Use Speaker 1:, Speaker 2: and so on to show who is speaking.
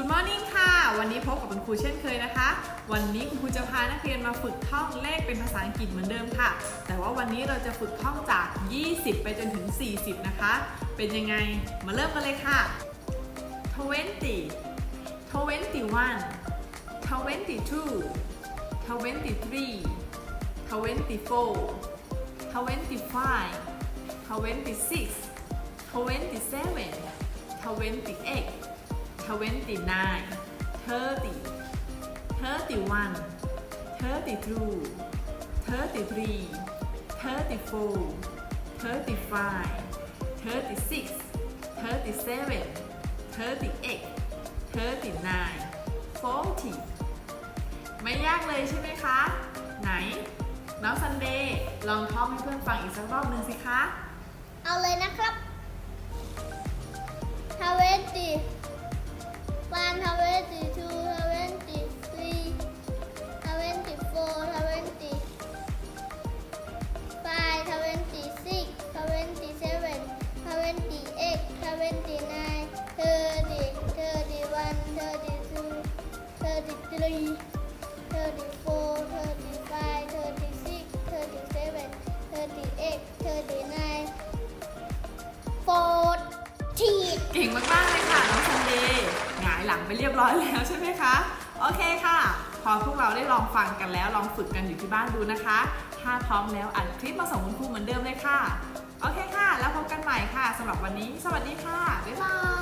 Speaker 1: Good morning ค่ะ วันนี้พบกับคุณครูเช่นเคยนะคะ วันนี้คุณครูจะพานักเรียนมาฝึกท่องเลขเป็นภาษาอังกฤษเหมือนเดิมค่ะ แต่ว่าวันนี้เราจะฝึกท่องจาก 20 ไปจนถึง 40 นะคะ เป็นยังไง มาเริ่มกันเลยค่ะ20 21 22 23 24 25 26 27 28 29 30 31 32 33 34 35 36 37 38 39 40 ไม่ยากเลยใช่ไหมคะ ไหน น้องซันเดย์ลองท่องให้เพื่อนฟังอีกสักรอบหนึ่งสิคะ
Speaker 2: 29, 30, 31, 32, 33, 34, 35, 36, 37, 38, 39, 40. เก่
Speaker 1: งมากๆเลยค่ะน้องซันดีหงายหลังไปเรียบร้อยแล้วใช่ไหมคะ โอเคค่ะ พอพวกเราได้ลองฟังกันแล้วลองฝึกกันอยู่ที่บ้านดูนะคะ ถ้าพร้อมแล้วอัดคลิปมาส่งคุณครูเหมือนเดิมเลยค่ะ โอเคค่ะ ใหม่ค่ะสำหรับวันนี้ สวัสดีค่ะ บ๊ายบาย